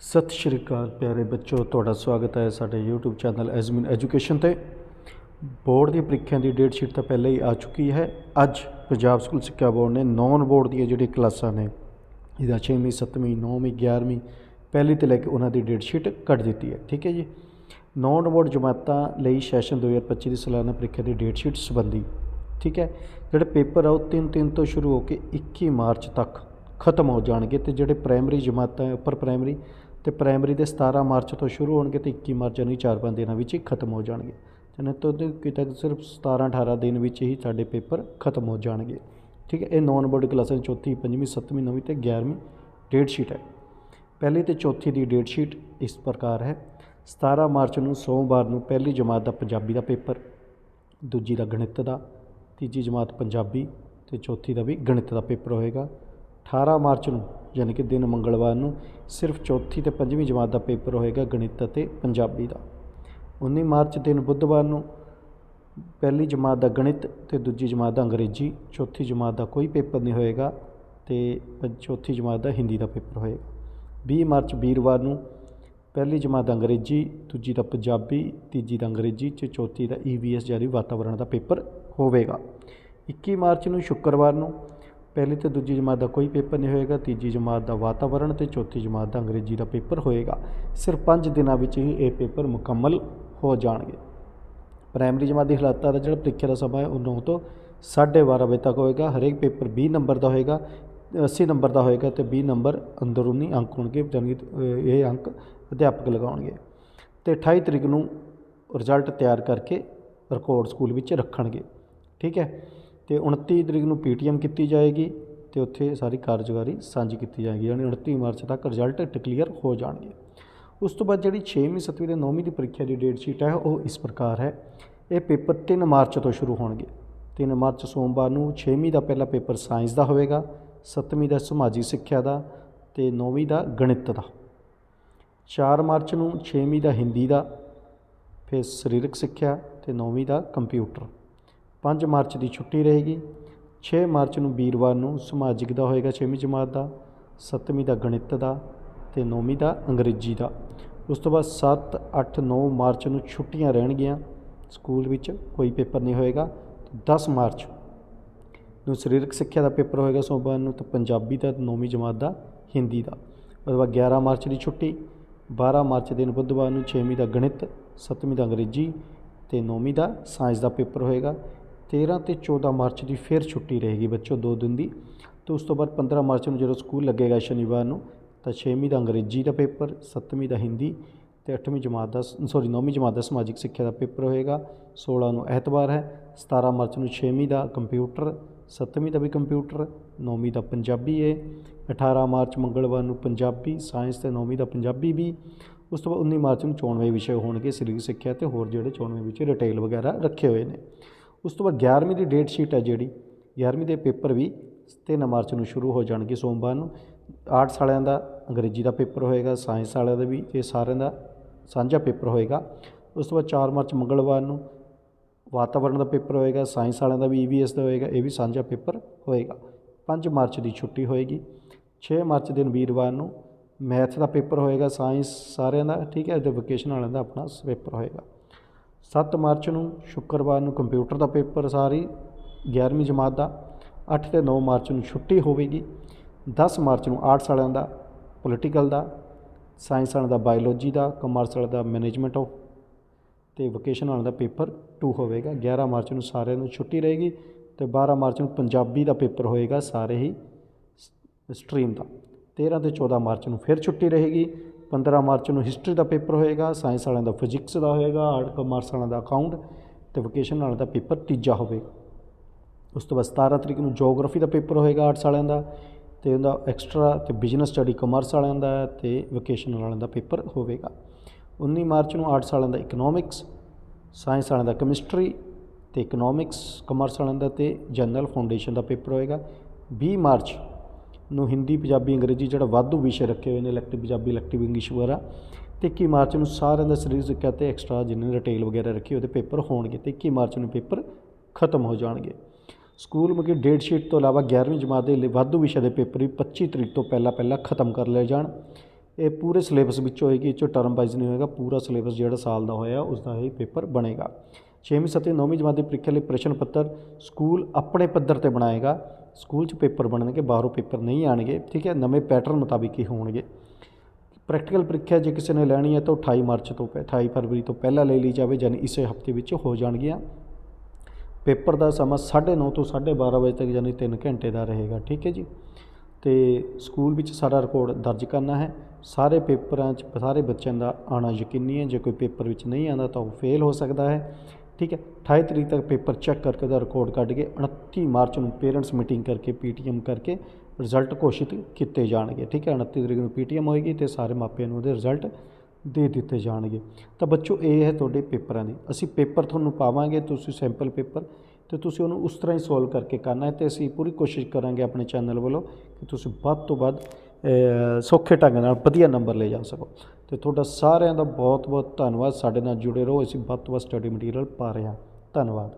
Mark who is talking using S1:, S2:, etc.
S1: ਸਤਿ ਸ਼੍ਰੀ ਅਕਾਲ ਪਿਆਰੇ ਬੱਚੋ, ਤੁਹਾਡਾ ਸਵਾਗਤ ਹੈ ਸਾਡੇ YouTube ਚੈਨਲ ਐਜ਼ਮਿਨ ਐਜੂਕੇਸ਼ਨ ਤੇ। ਬੋਰਡ ਦੀ ਪ੍ਰੀਖਿਆ ਦੀ ਡੇਟ ਸ਼ੀਟ ਤਾਂ ਪਹਿਲਾਂ ਹੀ ਆ ਚੁੱਕੀ ਹੈ। ਅੱਜ ਪੰਜਾਬ ਸਕੂਲ ਸਿੱਖਿਆ ਬੋਰਡ ਨੇ ਨੌਨ ਬੋਰਡ ਦੀਆਂ ਜਿਹੜੀਆਂ ਕਲਾਸਾਂ ਨੇ, ਇਹਦਾ 6ਵੀਂ 7ਵੀਂ 9ਵੀਂ 11ਵੀਂ ਪਹਿਲੀ ਤੋਂ ਲੈ ਕੇ ਉਹਨਾਂ ਦੀ ਡੇਟ ਸ਼ੀਟ ਕੱਢ ਦਿੱਤੀ ਹੈ। ਠੀਕ ਹੈ ਜੀ? ਨੌਨ ਬੋਰਡ ਜਮਾਤਾਂ ਲਈ ਸੈਸ਼ਨ 2025 ਦੀ ਸਾਲਾਨਾ ਪ੍ਰੀਖਿਆ ਦੀ ਡੇਟ ਸ਼ੀਟ ਸੰਬੰਧੀ। ਠੀਕ ਹੈ? ਜਿਹੜੇ ਪੇਪਰ ਆ ਉਹ 3 3 ਤੋਂ ਸ਼ੁਰੂ ਹੋ ਕੇ 21 ਮਾਰਚ ਤੱਕ ਖਤਮ ਹੋ ਜਾਣਗੇ ਤੇ ਜਿਹੜੇ ਪ੍ਰਾਇਮਰੀ ਜਮਾਤਾਂ ਹੈ ਉੱਪਰ ਪ੍ਰਾਇਮਰੀ ਤੇ ਪ੍ਰਾਇਮਰੀ ਦੇ 17 ਮਾਰਚ ਤੋਂ ਸ਼ੁਰੂ ਹੋਣਗੇ ਤੇ 21 ਮਾਰਚ ਯਾਨੀ 4-5 ਦਿਨਾਂ ਵਿੱਚ ਹੀ ਖਤਮ ਹੋ ਜਾਣਗੇ। ਜਨੇ ਤੋਂ ਕਿਤੇ ਸਿਰਫ 17-18 ਦਿਨ ਵਿੱਚ ਹੀ ਸਾਡੇ ਪੇਪਰ ਖਤਮ ਹੋ ਜਾਣਗੇ। ਠੀਕ ਹੈ, ਇਹ ਨੌਨ ਬੋਰਡ ਕਲਾਸਾਂ ਚੌਥੀ, ਪੰਜਵੀਂ, ਸੱਤਵੀਂ, ਨੌਵੀਂ ਤੇ 11ਵੀਂ ਡੇਟ ਸ਼ੀਟ ਹੈ। ਪਹਿਲੀ ਤੇ ਚੌਥੀ ਦੀ ਡੇਟ ਸ਼ੀਟ ਇਸ ਪ੍ਰਕਾਰ ਹੈ। 17 ਮਾਰਚ ਨੂੰ ਸੋਮਵਾਰ ਨੂੰ ਪਹਿਲੀ ਜਮਾਤ ਦਾ ਪੰਜਾਬੀ ਦਾ ਪੇਪਰ, ਦੂਜੀ ਦਾ ਗਣਿਤ ਦਾ, ਤੀਜੀ ਜਮਾਤ ਪੰਜਾਬੀ ਤੇ ਚੌਥੀ ਦਾ ਵੀ ਗਣਿਤ ਦਾ ਪੇਪਰ ਹੋਏਗਾ। 18 ਮਾਰਚ ਨੂੰ ਯਾਨੀ ਕਿ ਦਿਨ ਮੰਗਲਵਾਰ ਨੂੰ ਸਿਰਫ ਚੌਥੀ ਤੇ ਪੰਜਵੀਂ ਜਮਾਤ ਦਾ ਪੇਪਰ ਹੋਏਗਾ ਗਣਿਤ ਅਤੇ ਪੰਜਾਬੀ ਦਾ। 19 ਮਾਰਚ ਦਿਨ ਬੁੱਧਵਾਰ ਨੂੰ ਪਹਿਲੀ ਜਮਾਤ ਦਾ ਗਣਿਤ ਤੇ ਦੂਜੀ ਜਮਾਤ ਦਾ ਅੰਗਰੇਜ਼ੀ, ਚੌਥੀ ਜਮਾਤ ਦਾ ਕੋਈ ਪੇਪਰ ਨਹੀਂ ਹੋਏਗਾ ਤੇ ਪੰ- ਚੌਥੀ ਜਮਾਤ ਦਾ ਹਿੰਦੀ ਦਾ ਪੇਪਰ ਹੋਏਗਾ। 20 ਮਾਰਚ ਵੀਰਵਾਰ ਨੂੰ ਪਹਿਲੀ ਜਮਾਤ ਦਾ ਅੰਗਰੇਜ਼ੀ, ਦੂਜੀ ਦਾ ਪੰਜਾਬੀ, ਤੀਜੀ ਦਾ ਅੰਗਰੇਜ਼ੀ ਤੇ ਚੌਥੀ ਦਾ ਈਵੀਐਸ ਜਾਰੀ ਵਾਤਾਵਰਣ ਦਾ ਪੇਪਰ ਹੋਵੇਗਾ। 21 ਮਾਰਚ ਨੂੰ ਸ਼ੁੱਕਰਵਾਰ ਨੂੰ ਪਹਿਲੀ ਤੇ ਦੂਜੀ ਜਮਾਤ ਦਾ ਕੋਈ ਪੇਪਰ ਨਹੀਂ ਹੋਏਗਾ ਤੀਜੀ ਜਮਾਤ ਦਾ ਵਾਤਾਵਰਣ ਤੇ ਚੌਥੀ ਜਮਾਤ ਦਾ ਅੰਗਰੇਜ਼ੀ ਦਾ ਪੇਪਰ ਹੋਏਗਾ। ਸਿਰਫ 5 ਦਿਨਾਂ ਵਿੱਚ ਹੀ ਇਹ ਪੇਪਰ ਮੁਕੰਮਲ ਹੋ ਜਾਣਗੇ। ਪ੍ਰਾਇਮਰੀ ਜਮਾਤ ਦੀ ਹਾਲਾਤਾਂ ਦਾ ਜਿਹੜਾ ਪ੍ਰੀਖਿਆ ਦਾ ਸਮਾਂ ਹੈ ਉਹ 9 ਤੋਂ 12:30 ਵਜੇ ਤੱਕ ਹੋਏਗਾ। ਹਰੇਕ ਪੇਪਰ 20 ਨੰਬਰ ਦਾ ਹੋਏਗਾ 80 ਨੰਬਰ ਦਾ ਹੋਏਗਾ ਤੇ 20 ਨੰਬਰ ਅੰਦਰੂਨੀ ਅੰਕ ਹੋਣਗੇ ਜਾਣੀ ਕਿ, ਇਹ ਅੰਕ ਅਧਿਆਪਕ ਲਗਾਉਣਗੇ। ਤੇ 28 ਤਰੀਕ ਨੂੰ ਰਿਜ਼ਲਟ ਤਿਆਰ ਕਰਕੇ ਰਿਕਾਰਡ ਸਕੂਲ ਵਿੱਚ ਰੱਖਣਗੇ। ਠੀਕ ਹੈ? ਤੇ 29 ਤਰੀਕ ਨੂੰ ਪੀਟੀਐਮ ਕੀਤੀ ਜਾਏਗੀ ਤੇ ਉੱਥੇ ਸਾਰੀ ਕਾਰਜਕਾਰੀ ਸਾਂਝੀ ਕੀਤੀ ਜਾਏਗੀ, ਯਾਨੀ 29 ਮਾਰਚ ਤੱਕ ਰਿਜ਼ਲਟ ਡਿਕਲੇਅਰ ਹੋ ਜਾਣਗੇ। ਉਸ ਤੋਂ ਬਾਅਦ ਜਿਹੜੀ 6ਵੀਂ 7ਵੀਂ ਤੇ 9ਵੀਂ ਦੀ ਪ੍ਰੀਖਿਆ ਦੀ ਡੇਟ ਸ਼ੀਟ ਹੈ, ਉਹ ਇਸ ਪ੍ਰਕਾਰ ਹੈ। ਇਹ ਪੇਪਰ 3 ਮਾਰਚ ਤੋਂ ਸ਼ੁਰੂ ਹੋਣਗੇ। 3 ਮਾਰਚ ਸੋਮਵਾਰ ਨੂੰ 6ਵੀਂ ਦਾ ਪਹਿਲਾ ਪੇਪਰ ਸਾਇੰਸ ਦਾ ਹੋਵੇਗਾ 7ਵੀਂ ਦਾ ਸਮਾਜੀ ਸਿੱਖਿਆ ਦਾ ਤੇ 9ਵੀਂ ਦਾ ਗਣਿਤ ਦਾ। 4 ਮਾਰਚ ਨੂੰ 6ਵੀਂ ਦਾ ਹਿੰਦੀ ਦਾ, ਫਿਰ ਸਰੀਰਕ ਸਿੱਖਿਆ ਤੇ 9ਵੀਂ ਦਾ ਕੰਪਿਊਟਰ। 5 ਮਾਰਚ ਦੀ ਛੁੱਟੀ ਰਹੇਗੀ। 6 ਮਾਰਚ ਨੂੰ ਵੀਰਵਾਰ ਨੂੰ ਸਮਾਜਿਕ ਦਾ ਹੋਏਗਾ 6ਵੀਂ ਜਮਾਤ ਦਾ 7ਵੀਂ ਦਾ ਗਣਿਤ ਦਾ ਤੇ 9ਵੀਂ ਦਾ ਅੰਗਰੇਜ਼ੀ ਦਾ। ਉਸ ਤੋਂ ਬਾਅਦ 7 8 9 ਮਾਰਚ ਨੂੰ ਛੁੱਟੀਆਂ ਰਹਿਣਗੀਆਂ। ਸਕੂਲ ਵਿੱਚ ਕੋਈ ਪੇਪਰ ਨਹੀਂ ਹੋਏਗਾ। 10 ਮਾਰਚ ਨੂੰ ਸਰੀਰਕ ਸਿੱਖਿਆ ਦਾ ਪੇਪਰ ਹੋਏਗਾ ਸੋਮਵਾਰ ਨੂੰ ਤੇ ਪੰਜਾਬੀ ਦਾ 9ਵੀਂ ਜਮਾਤ ਦਾ, ਹਿੰਦੀ ਦਾ। ਉਸ ਤੋਂ ਬਾਅਦ 11 ਮਾਰਚ ਦੀ ਛੁੱਟੀ 12 ਮਾਰਚ ਦਿਨ ਬੁੱਧਵਾਰ ਨੂੰ 6ਵੀਂ ਦਾ ਗਣਿਤ 7ਵੀਂ ਦਾ ਅੰਗਰੇਜ਼ੀ ਤੇ 9ਵੀਂ ਦਾ ਸਾਇੰਸ ਦਾ ਪੇਪਰ ਹੋਏਗਾ। 13 ਤੇ 14 ਮਾਰਚ ਦੀ ਫਿਰ ਛੁੱਟੀ ਰਹੇਗੀ ਬੱਚੋ ਦੋ ਦਿਨ ਦੀ। ਤੇ ਉਸ ਤੋਂ ਬਾਅਦ 15 ਮਾਰਚ ਨੂੰ ਜਦੋਂ ਸਕੂਲ ਲੱਗੇਗਾ ਸ਼ਨੀਵਾਰ ਨੂੰ, ਤਾਂ 6ਵੀਂ ਦਾ ਅੰਗਰੇਜ਼ੀ ਦਾ ਪੇਪਰ 7ਵੀਂ ਦਾ ਹਿੰਦੀ ਤੇ 8ਵੀਂ ਜਮਾਤ ਦਾ ਸੌਰੀ 9ਵੀਂ ਜਮਾਤ ਦਾ ਸਮਾਜਿਕ ਸਿੱਖਿਆ ਦਾ ਪੇਪਰ ਹੋਏਗਾ। 16 ਨੂੰ ਐਤਵਾਰ ਹੈ 17 ਮਾਰਚ ਨੂੰ 6ਵੀਂ ਦਾ ਕੰਪਿਊਟਰ 7ਵੀਂ ਦਾ ਵੀ ਕੰਪਿਊਟਰ 9ਵੀਂ ਦਾ ਪੰਜਾਬੀ ਹੈ 18 ਮਾਰਚ ਮੰਗਲਵਾਰ ਨੂੰ ਪੰਜਾਬੀ, ਸਾਇੰਸ ਤੇ 9ਵੀਂ ਦਾ ਪੰਜਾਬੀ ਵੀ। ਉਸ ਤੋਂ ਬਾਅਦ 19 ਮਾਰਚ ਨੂੰ 94 ਵਿਸ਼ੇ ਹੋਣਗੇ, ਸਰੀਰਕ ਸਿੱਖਿਆ ਤੇ ਹੋਰ ਜਿਹੜੇ 94 ਵਿਸ਼ੇ ਰਿਟੇਲ ਵਗੈਰਾ ਰੱਖੇ ਹੋਏ ਨੇ। ਉਸ ਤੋਂ ਬਾਅਦ 11ਵੀਂ ਦੀ ਡੇਟ ਸ਼ੀਟ ਹੈ ਜਿਹੜੀ 11ਵੀਂ ਦੇ ਪੇਪਰ ਵੀ 3 ਮਾਰਚ ਨੂੰ ਸ਼ੁਰੂ ਹੋ ਜਾਣਗੇ ਸੋਮਵਾਰ ਨੂੰ। ਆਰਟਸ ਵਾਲਿਆਂ ਦਾ, ਅੰਗਰੇਜ਼ੀ ਦਾ ਪੇਪਰ ਹੋਏਗਾ ਸਾਇੰਸ ਵਾਲਿਆਂ ਦਾ ਵੀ, ਇਹ ਸਾਰਿਆਂ ਦਾ ਸਾਂਝਾ ਪੇਪਰ ਹੋਏਗਾ। ਉਸ ਤੋਂ ਬਾਅਦ 4 ਮਾਰਚ ਮੰਗਲਵਾਰ ਨੂੰ ਵਾਤਾਵਰਣ ਦਾ ਪੇਪਰ ਹੋਏਗਾ ਸਾਇੰਸ ਵਾਲਿਆਂ ਦਾ ਵੀ ਈਵੀਐਸ ਦਾ ਹੋਏਗਾ, ਇਹ ਵੀ ਸਾਂਝਾ ਪੇਪਰ ਹੋਏਗਾ। 5 ਮਾਰਚ ਦੀ ਛੁੱਟੀ ਹੋਏਗੀ। 6 ਮਾਰਚ ਦਿਨ ਵੀਰਵਾਰ ਨੂੰ ਮੈਥ ਦਾ ਪੇਪਰ ਹੋਏਗਾ ਸਾਇੰਸ ਸਾਰਿਆਂ ਦਾ, ਠੀਕ ਹੈ, ਤੇ ਵਕੇਸ਼ਨ ਵਾਲਿਆਂ ਦਾ ਆਪਣਾ ਪੇਪਰ ਹੋਏਗਾ। 7 ਮਾਰਚ ਨੂੰ ਸ਼ੁੱਕਰਵਾਰ ਨੂੰ ਕੰਪਿਊਟਰ ਦਾ ਪੇਪਰ ਸਾਰੀ 11ਵੀਂ ਜਮਾਤ ਦਾ 8 ਤੇ 9 ਮਾਰਚ ਨੂੰ ਛੁੱਟੀ ਹੋਵੇਗੀ 10 ਮਾਰਚ ਨੂੰ ਆਰਟਸ ਵਾਲਿਆਂ ਦਾ, ਪੋਲੀਟੀਕਲ ਦਾ, ਸਾਇੰਸ ਵਾਲਿਆਂ ਦਾ, ਬਾਇਓਲੋਜੀ ਦਾ, ਕਮਰਸ ਵਾਲਿਆਂ ਦਾ, ਮੈਨੇਜਮੈਂਟ ਆਫ ਤੇ ਵੋਕੇਸ਼ਨ ਵਾਲਿਆਂ ਦਾ ਪੇਪਰ 2 ਹੋਵੇਗਾ 11 ਮਾਰਚ ਨੂੰ ਸਾਰਿਆਂ ਨੂੰ ਛੁੱਟੀ ਰਹੇਗੀ ਤੇ 12 ਮਾਰਚ ਨੂੰ ਪੰਜਾਬੀ ਦਾ ਪੇਪਰ ਹੋਏਗਾ ਸਾਰੇ ਹੀ ਸਟਰੀਮ ਦਾ 13 ਤੇ 14 ਮਾਰਚ ਨੂੰ ਫਿਰ ਛੁੱਟੀ ਰਹੇਗੀ 15 ਮਾਰਚ ਨੂੰ ਹਿਸਟਰੀ ਦਾ ਪੇਪਰ ਹੋਏਗਾ, ਸਾਇੰਸ ਵਾਲਿਆਂ ਦਾ ਫਿਜ਼ਿਕਸ ਦਾ ਹੋਏਗਾ, ਆਰਟ ਕਮਰਸ ਵਾਲਿਆਂ ਦਾ ਅਕਾਊਂਟ ਤੇ ਵੋਕੇਸ਼ਨ ਵਾਲਿਆਂ ਦਾ ਪੇਪਰ ਤੀਜਾ ਹੋਵੇਗਾ ਉਸ ਤੋਂ ਬਾਅਦ 17 ਤਰੀਕ ਨੂੰ ਜੀਓਗ੍ਰਾਫੀ ਦਾ ਪੇਪਰ ਹੋਏਗਾ ਆਰਟਸ ਵਾਲਿਆਂ ਦਾ ਤੇ ਉਹਦਾ ਐਕਸਟਰਾ ਤੇ ਬਿਜ਼ਨਸ ਸਟੱਡੀ ਕਮਰਸ ਵਾਲਿਆਂ ਦਾ ਹੈ ਤੇ ਵੋਕੇਸ਼ਨਲ ਵਾਲਿਆਂ ਦਾ ਪੇਪਰ ਹੋਵੇਗਾ। 19 ਮਾਰਚ ਨੂੰ ਆਰਟਸ ਵਾਲਿਆਂ ਦਾ ਇਕਨੋਮਿਕਸ ਸਾਇੰਸ ਵਾਲਿਆਂ ਦਾ ਕੈਮਿਸਟਰੀ ਤੇ ਇਕਨੋਮਿਕਸ ਕਮਰਸ ਵਾਲਿਆਂ ਦਾ ਤੇ ਜਨਰਲ ਫਾਊਂਡੇਸ਼ਨ ਦਾ ਪੇਪਰ ਹੋਏਗਾ। 20 ਮਾਰਚ ਨੂੰ ਹਿੰਦੀ, ਪੰਜਾਬੀ, ਅੰਗਰੇਜ਼ੀ ਜਿਹੜਾ ਵਾਧੂ ਵਿਸ਼ੇ ਰੱਖੇ ਹੋਏ ਨੇ ਇਲੈਕਟਿਵ ਪੰਜਾਬੀ ਇਲੈਕਟਿਵ ਇੰਗਲਿਸ਼ ਵਗੈਰਾ, ਤੇ 21 ਮਾਰਚ ਨੂੰ ਸਾਰਿਆਂ ਦਾ ਸਰੀਰ ਸਿੱਖਿਆ ਤੇ ਐਕਸਟਰਾ ਜਿੰਨੇ ਰਿਟੇਲ ਵਗੈਰਾ ਰੱਖੀ, ਉਹਦੇ ਪੇਪਰ ਹੋਣਗੇ ਤੇ 21 ਮਾਰਚ ਨੂੰ ਪੇਪਰ ਖਤਮ ਹੋ ਜਾਣਗੇ। ਸਕੂਲ ਮੁਕੀ ਡੇਟ ਸ਼ੀਟ ਤੋਂ ਇਲਾਵਾ 11ਵੀਂ ਜਮਾਤ ਦੇ ਲਈ ਵਾਧੂ ਵਿਸ਼ੇ ਦੇ ਪੇਪਰ ਵੀ 25 ਤਰੀਕ ਤੋਂ ਪਹਿਲਾਂ ਪਹਿਲਾਂ ਖਤਮ ਕਰ ਲਏ ਜਾਣ। ਇਹ ਪੂਰੇ ਸਿਲੇਬਸ ਵਿੱਚ ਹੋਏਗੀ, ਇਹ 'ਚੋਂ ਟਰਮ ਵਾਈਜ਼ ਨਹੀਂ ਹੋਏਗਾ, ਪੂਰਾ ਸਿਲੇਬਸ ਜਿਹੜਾ ਸਾਲ ਦਾ ਹੋਇਆ ਉਸ ਦਾ ਹੀ ਪੇਪਰ ਬਣੇਗਾ। 6ਵੀਂ 7ਵੀਂ 9ਵੀਂ ਜਮਾਤ ਦੀ ਪ੍ਰੀਖਿਆ ਲਈ ਪ੍ਰਸ਼ਨ ਪੱਤਰ ਸਕੂਲ ਆਪਣੇ ਪੱਧਰ ਤੇ ਬਣਾਏਗਾ। ਸਕੂਲ 'ਚ ਪੇਪਰ ਬਣਨਗੇ, ਬਾਹਰੋਂ ਪੇਪਰ ਨਹੀਂ ਆਣਗੇ, ਠੀਕ ਹੈ? ਨਵੇਂ ਪੈਟਰਨ ਮੁਤਾਬਿਕ ਹੀ ਹੋਣਗੇ। ਪ੍ਰੈਕਟੀਕਲ ਪ੍ਰੀਖਿਆ ਜੇ ਕਿਸੇ ਨੇ ਲੈਣੀ ਹੈ ਤਾਂ 28 ਮਾਰਚ ਤੋਂ ਪਹਿ- 28 ਫਰਵਰੀ ਤੋਂ ਪਹਿਲਾਂ ਲੈ ਲਈ ਜਾਵੇ, ਯਾਨੀ ਇਸੇ ਹਫ਼ਤੇ ਵਿੱਚ ਹੋ ਜਾਣਗੀਆਂ। ਪੇਪਰ ਦਾ ਸਮਾਂ 9:30 ਤੋਂ 12:30 ਵਜੇ ਤੱਕ, ਯਾਨੀ 3 ਘੰਟੇ ਦਾ ਰਹੇਗਾ, ਠੀਕ ਹੈ ਜੀ? ਤੇ ਸਕੂਲ ਵਿੱਚ ਸਾਰਾ ਰਿਕਾਰਡ ਦਰਜ ਕਰਨਾ ਹੈ। ਸਾਰੇ ਪੇਪਰਾਂ 'ਚ, ਸਾਰੇ ਬੱਚਿਆਂ ਦਾ ਆਣਾ ਯਕੀਨੀ ਹੈ, ਜੇ ਕੋਈ ਪੇਪਰ ਵਿੱਚ ਨਹੀਂ ਆਉਂਦਾ ਤਾਂ ਉਹ ਫੇਲ ਹੋ ਸਕਦਾ ਹੈ। ਠੀਕ ਹੈ 28 ਤਰੀਕ ਤੱਕ ਪੇਪਰ ਚੈੱਕ ਕਰਕੇ ਉਹਦਾ ਰਿਕਾਰਡ ਕੱਢ ਕੇ 29 ਮਾਰਚ ਨੂੰ ਪੇਰੈਂਟਸ ਮੀਟਿੰਗ ਕਰਕੇ, ਪੀਟੀਐਮ ਕਰਕੇ ਰਿਜ਼ਲਟ ਘੋਸ਼ਿਤ ਕੀਤੇ ਜਾਣਗੇ। ਠੀਕ ਹੈ 29 ਤਰੀਕ ਨੂੰ ਪੀਟੀਐਮ ਹੋਏਗੀ ਤੇ ਸਾਰੇ ਮਾਪਿਆਂ ਨੂੰ ਉਹਦੇ ਰਿਜ਼ਲਟ ਦੇ ਦਿੱਤੇ ਜਾਣਗੇ। ਤਾਂ ਬੱਚੋ, ਇਹ ਹੈ ਤੁਹਾਡੇ ਪੇਪਰਾਂ ਦੀ। ਅਸੀਂ ਪੇਪਰ ਤੁਹਾਨੂੰ ਪਾਵਾਂਗੇ, ਤੁਸੀਂ ਸੈਂਪਲ ਪੇਪਰ ਤੇ ਤੁਸੀਂ ਉਹਨੂੰ ਉਸ ਤਰ੍ਹਾਂ ਹੀ ਸੋਲਵ ਕਰਕੇ ਕਰਨਾ ਹੈ ਤੇ ਅਸੀਂ ਪੂਰੀ ਕੋਸ਼ਿਸ਼ ਕਰਾਂਗੇ ਆਪਣੇ ਚੈਨਲ ਵੱਲੋਂ ਕਿ ਤੁਸੀਂ ਵੱਧ ਤੋਂ ਵੱਧ ਸੌਖੇ ਢੰਗ ਨਾਲ ਵਧੀਆ ਨੰਬਰ ਲੈ ਜਾ ਸਕੋ। ਤੇ ਤੁਹਾਡਾ ਸਾਰਿਆਂ ਦਾ ਬਹੁਤ ਬਹੁਤ ਧੰਨਵਾਦ। ਸਾਡੇ ਨਾਲ ਜੁੜੇ ਰਹੋ। ਅਸੀਂ ਵੱਧ ਤੋਂ ਵੱਧ ਸਟੱਡੀ ਮਟੀਰੀਅਲ ਪਾ ਰਹੇ ਹਾਂ। ਧੰਨਵਾਦ।